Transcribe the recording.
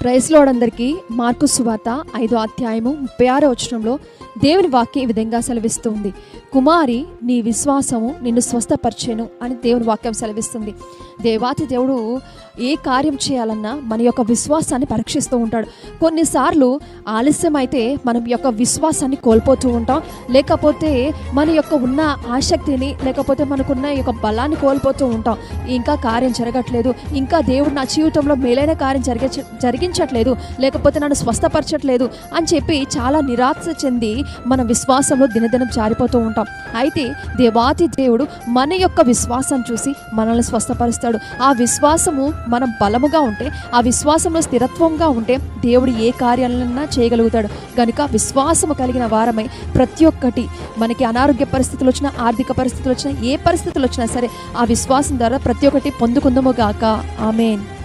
ప్రైస్లోడందరికీ mark సువాత ఐదో అధ్యాయము ముప్పై ఆరో వచనంలో దేవుని వాక్యం ఈ విధంగా సెలవిస్తుంది. కుమారి నీ విశ్వాసము నిన్ను స్వస్థపరిచేను అని దేవుని వాక్యం సెలవిస్తుంది. దేవాతి దేవుడు ఏ కార్యం చేయాలన్నా మన యొక్క విశ్వాసాన్ని పరీక్షిస్తూ ఉంటాడు. కొన్నిసార్లు ఆలస్యం అయితే మనం యొక్క విశ్వాసాన్ని కోల్పోతూ ఉంటాం. లేకపోతే మన యొక్క ఉన్న ఆసక్తిని లేకపోతే మనకున్న ఈ యొక్క బలాన్ని కోల్పోతూ ఉంటాం. ఇంకా కార్యం జరగట్లేదు. ఇంకా దేవుడు నా జీవితంలో మేలైన కార్యం జరిగే జరిగి జరిగించట్లేదు లేకపోతే నన్ను స్వస్థపరచట్లేదు అని చెప్పి చాలా నిరాశ చెంది మన విశ్వాసంలో దినదినం జారిపోతూ ఉంటాం. అయితే దేవాతి దేవుడు మన యొక్క విశ్వాసం చూసి మనల్ని స్వస్థపరుస్తాడు. ఆ విశ్వాసము మనం బలముగా ఉంటే ఆ విశ్వాసంలో స్థిరత్వంగా ఉంటే దేవుడు ఏ కార్యాలన్నా చేయగలుగుతాడు. కనుక విశ్వాసము కలిగిన వారమై ప్రతి ఒక్కటి మనకి అనారోగ్య పరిస్థితులు వచ్చినా ఆర్థిక పరిస్థితులు వచ్చినా ఏ పరిస్థితులు వచ్చినా సరే ఆ విశ్వాసం ద్వారా ప్రతి ఒక్కటి పొందుకుందము గాక. ఆమెన్.